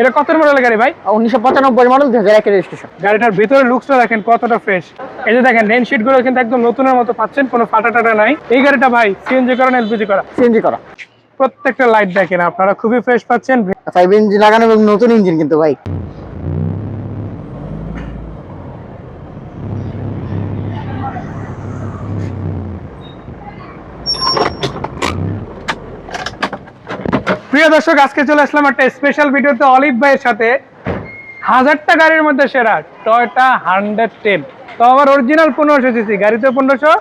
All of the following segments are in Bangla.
এটা কত মডেলের গাড়ি ভাই? উনিশশো পঁচানব্বই মডেল দুই হাজার একের রেজিস্ট্রেশন গাড়িটার ভিতরে লুকসটা দেখেন কতটা ফ্রেশ এই যে দেখেন রেন শিটগুলো কিন্তু একদম নতুনের মতো পাচ্ছেন কোনো ফাটা টাটা নাই। এই গাড়িটা ভাই সিএনজি করা না এলপিজি করা। সিএনজি করা। প্রত্যেকটা লাইট দেখেন আপনারা খুবই ফ্রেশ পাচ্ছেন। ফাইভ ইঞ্জিন লাগানো এবং নতুন ইঞ্জিন কিন্তু ভাই। প্রিয় দর্শক আজকে চলে আসলাম একটা স্পেশাল ভিডিওতে অলিভ ভাইয়ের সাথে। হাজারটা গাড়ির মধ্যে সেরা টয়টা হান্ড্রেড টেন তো আবার অরিজিনাল পনেরোশো সিসি গাড়িতে পনেরোশো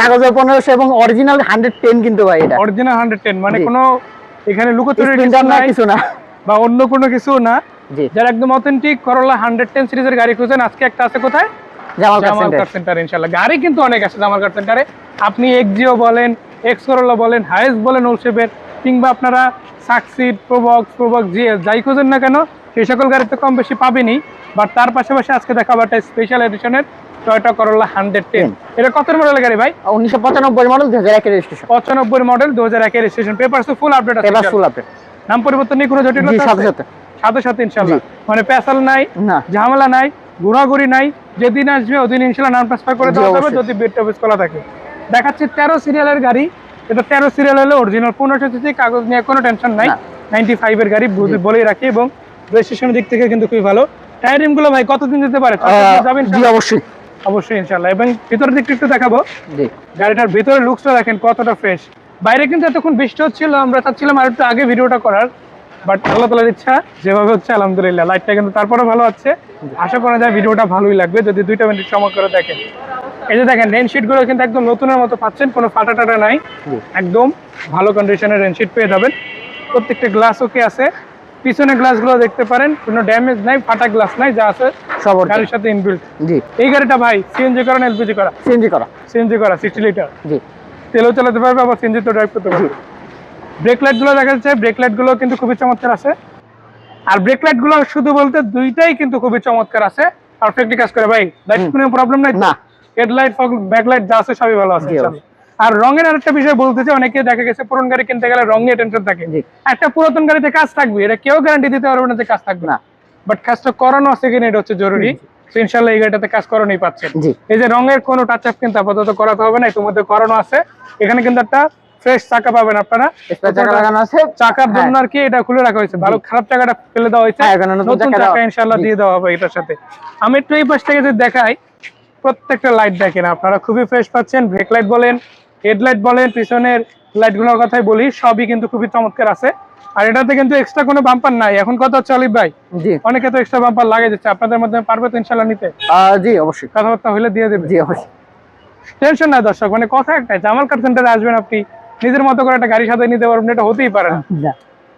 কাগজে? পনেরোশো এবং অরিজিনাল হান্ড্রেড টেন কিন্তু ভাই এটা। অরিজিনাল হান্ড্রেড টেন মানে কোনো এখানে লুকোচুরি কিছু না বা অন্য কোনো কিছু না। যারা একদম অথেন্টিক করলা হান্ড্রেড টেন সিরিজের গাড়ি খুঁজেন আজকে একটা আছে কোথায়? Jamal Jamal car car center ইনশাল্লাহ গাড়ি কিন্তু অনেক আছে জামাল কার সেন্টারে আপনি এক্সিও বলেন এক্স করোলা বলেন হাইস বলেন ওলশেপের কিংবা আপনারা সাকসিড প্রবক্স প্রবক্স জিএস যাই খোঁজেন না কেন সেই সকল গাড়ি তো কম বেশি পাবেনই। বাট তার পাশাপাশি আজকে দেখাবো একটা স্পেশাল এডিশনের টয়টা করোলা হান্ড্রেড টেন এটা কত মডেলের গাড়ি ভাই? উনিশশো পঁচানব্বই মডেল দুই হাজার একের রেজিস্ট্রেশন পঁচানব্বই মডেল দু হাজার একের রেজিস্ট্রেশন পেপার তো ফুল আপডেট আছে এবার ফুল আপডেট নাম পরিবর্তন নিয়ে কোনো জি জটিলতা সাথে সাথে। সাথে সাথে ইনশাল্লাহ মানে পেশাল নাই না। ঝামেলা নাই ঘোরাঘুরি নাই। যেদিন আসবে ওদিন ইনশাল্লাহ নাম ট্রান্সফার করে দেওয়া যাবে যদি বেড অফিস খোলা থাকে। দেখাচ্ছে তেরো সিরিয়ালের গাড়ি। এটা তেরো সিরিয়াল হলে অরিজিনাল পনেরোশো সিসি কাগজ নিয়ে কোনো টেনশন নাই। নাইনটি ফাইভের গাড়ি বলেই রাখি এবং রেজিস্ট্রেশনের দিক থেকে কিন্তু খুবই ভালো। টায়ারগুলো ভাই কতদিন যেতে পারে? যাবেন অবশ্যই। অবশ্যই ইনশাল্লাহ এবং ভিতরের দিকটা একটু দেখাবো। গাড়িটার ভিতরে লুকসটা দেখেন কতটা ফ্রেশ বাইরে কিন্তু এতক্ষণ বৃষ্টি হচ্ছিল আমরা চাচ্ছিলাম আর একটু আগে ভিডিওটা করার। বাট আল্লাহ তালার ইচ্ছা যেভাবে হচ্ছে আলহামদুলিল্লাহ। লাইটটা কিন্তু তারপরে ভালো আছে। আশা করা যায় ভিডিওটা ভালোই লাগবে। যদি দুইটা মিনিট সময় করে দেখেন। এই যে দেখেন রেনশিটগুলো কিন্তু একদম নতুনের মতো পাচ্ছেন কোনো ফাটা টাটা নাই। একদম ভালো কন্ডিশনের রেনশিট পেয়ে যাবেন। প্রত্যেকটা গ্লাস ওকে আছে। পিছনে গ্লাসগুলো দেখতে পারেন কোনো ড্যামেজ নাই ফাটা গ্লাস নাই যা আছে সব গাড়ির সাথে ইনবিল্ট জি। এই গাড়িটা ভাই সিএনজি করা না এলপিজি করা? সিএনজি করা। সিএনজি করা সিক্সটি লিটার জি। তেলও চালাতে পারবে আবার সিএনজি তো ড্রাইভ করতে পারবে। ব্রেক লাইটগুলো দেখা যাচ্ছে ব্রেক লাইটগুলো কিন্তু খুবই চমৎকার আছে। আর ব্রেক লাইটগুলো শুধু বলতে দুইটাই কিন্তু খুবই চমৎকার আছে। পারফেক্টলি কাজ করে ভাই। লাইট কোনো প্রবলেম নাই না। হেডলাইট ব্যাকলাইট যা আছে সবই ভালো আছে। আর রঙের আরেকটা বিষয় বলতে চাই অনেকে দেখা গেছে পুরন গাড়ি কিনতে গেলে রং নিয়ে টেনশন থাকে একটা পুরাতন গাড়িতে কাজ থাকবে এটা কেউ গ্যারান্টি দিতে পারবে না যে কাজ থাকবে। না। বাট কাজটা করানো আছে কিনা এটা হচ্ছে জরুরি। ইনশাল্লাহ এই গাড়িটাতে কাজ করানোই পাচ্ছেন এই যে রঙের কোনো টাচ আপ কিন্তু আপাতত করাতে হবে না ইতিমধ্যে করানো আছে। এখানে কিন্তু একটা ফ্রেশ চাকা পাবেন আপনারা। চাকা লাগানো আছে। চাকার জন্য আর কি এটা খুলে রাখা হয়েছে। ভালো খারাপ চাকাটা ফেলে দেওয়া হয়েছে। হ্যাঁ, নতুন চাকা ইনশাল্লাহ দিয়ে দেওয়া হবে এটার সাথে। আমি একটু এই পাশ থেকে যদি দেখাই প্রত্যেকটা লাইট দেখেন আপনারা খুবই ফ্রেশ পাচ্ছেন ব্রেক লাইট বলেন হেডলাইট বলেন পিছনের লাইটগুলোর কথাই বলি সবই কিন্তু খুবই চমৎকার আছে। আর এটাতে কিন্তু এক্সট্রা কোনো বাম্পার নাই এখন কথা হচ্ছে অলিভ ভাই? জি। অনেকে তো এক্সট্রা বাম্পার লাগে যাচ্ছে আপনাদের মধ্যে পারবে তো ইনশাল্লাহ নিতে? জি অবশ্যই। কথাবার্তা হলে দিয়ে দেবে। জি অবশ্যই। টেনশন নাই দর্শক মানে কথা একটাই জামাল কার সেন্টারে আসবেন আপনি নিজের মতো করে একটা গাড়ি সাথে নিতে পারবেন এটা হতেই পারে না।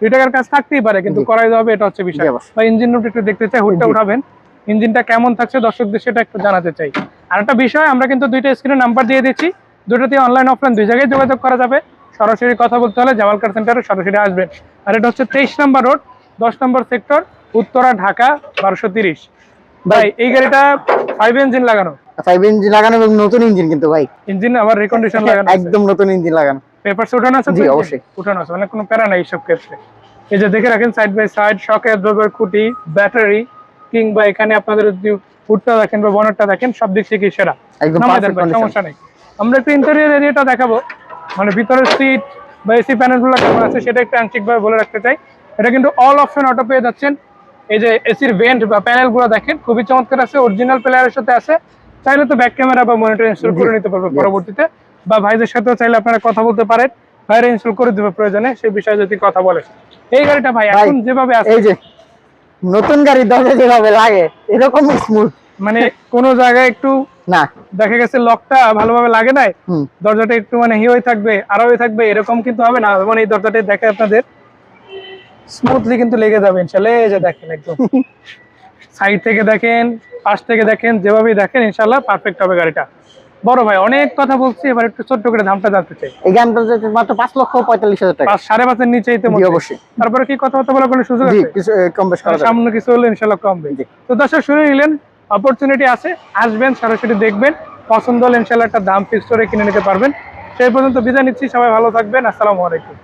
দুই টাকার কাজ থাকতেই পারে কিন্তু করাই হবে এটা হচ্ছে বিষয়। বা ইঞ্জিন রুট একটু দেখতে চাই হুডটা জি। উঠাবেন। ইঞ্জিনটা কেমন থাকছে দর্শকদের সেটা একটু জানাতে চাই। আর একটা বিষয় আমরা কিন্তু দুইটা স্ক্রিনে নাম্বার দিয়ে দিচ্ছি দুটোতে অনলাইন অফলাইন দুই জায়গায় যোগাযোগ করা যাবে। সরাসরি কথা বলতে হলে জামাল কার সেন্টারে সরাসরি আসবেন। আর এটা হচ্ছে তেইশ নম্বর রোড দশ নম্বর সেক্টর উত্তরা ঢাকা বারোশো তিরিশ। ভাই এই গাড়িটা ফাইভ ইঞ্জিন লাগানো? ফাইভ ইঞ্জিন লাগানো এবং নতুন ইঞ্জিন কিন্তু ভাই। ইঞ্জিন আবার রিকন্ডিশন লাগানো একদম নতুন ইঞ্জিন লাগানো। পেপারস উঠানো আছে জি, অবশ্যই। উঠানো আছে মানে কোনো প্যারা নাই এইসব ক্ষেত্রে। এই যে দেখে রাখেন সাইড বাই সাইড শক খুঁটি ব্যাটারি কিংবা এখানে আপনাদের যদি হুডটা দেখেন বা বনারটা দেখেন সব দিক থেকে সেরা। সমস্যা নেই। আমরা একটু ইন্টেরিয়র এরিয়াটা দেখাবো। মানে ভিতরের সিট বা এসি প্যানেলগুলো কেমন আছে সেটা একটু আংশিকভাবে বলে রাখতে চাই। এটা কিন্তু অল অপশন অটো পেয়ে যাচ্ছেন। এই যে এসির ভেন্ট বা প্যানেলগুলো দেখেন খুবই চমৎকার আছে অরিজিনাল প্লেয়ারের সাথে আছে। চাইলে তো ব্যাক ক্যামেরা বা মনিটর ইনস্টল করে নিতে পারবে পরবর্তীতে। বা ভাইদের সাথেও চাইলে আপনারা কথা বলতে পারেন। ভাইরা ইনস্টল করে দিবে প্রয়োজনে সেই বিষয়ে যদি কথা বলে। এই গাড়িটা ভাই ভাই, এখন যেভাবে আছে। এই যে নতুন গাড়ি দরজা যেভাবে লাগে এরকম স্মুথ মানে কোনো জায়গায় একটু না। দেখা গেছে লকটা ভালোভাবে লাগে নাই দরজাটা একটু মানে হি হয়ে থাকবে আরও হয়ে থাকবে এরকম কিন্তু হবে না। মানে এই দরজাটা দেখে আপনাদের স্মুথলি কিন্তু লেগে যাবে ইনশাল্লাহ। এই যে দেখেন একদম। সাইড থেকে দেখেন পাশ থেকে দেখেন যেভাবেই দেখেন ইনশাল্লাহ পারফেক্ট হবে গাড়িটা। বড় ভাই অনেক কথা বলছি এবার একটু ছোট্ট করে দামটা জানতে চাই। এই গানটা যেতে মাত্র পাঁচ লক্ষ পঁয়তাল্লিশ হাজার টাকা। সাড়ে পাঁচের নিচেই তো অবশ্যই। তারপরে কি কথা বলার কোনো সুযোগ জি আছে? কিছু কম বেশ সামনে কিছু হলে ইনশাল্লাহ কমবে। তো দর্শক শুনে নিলেন অপরচুনিটি আছে আসবেন সরাসরি দেখবেন পছন্দ হলে ইনশাল্লাহ একটা দাম ফিক্স করে কিনে নিতে পারবেন। সেই পর্যন্ত বিদায় নিচ্ছি সবাই ভালো থাকবেন আসসালামু আলাইকুম।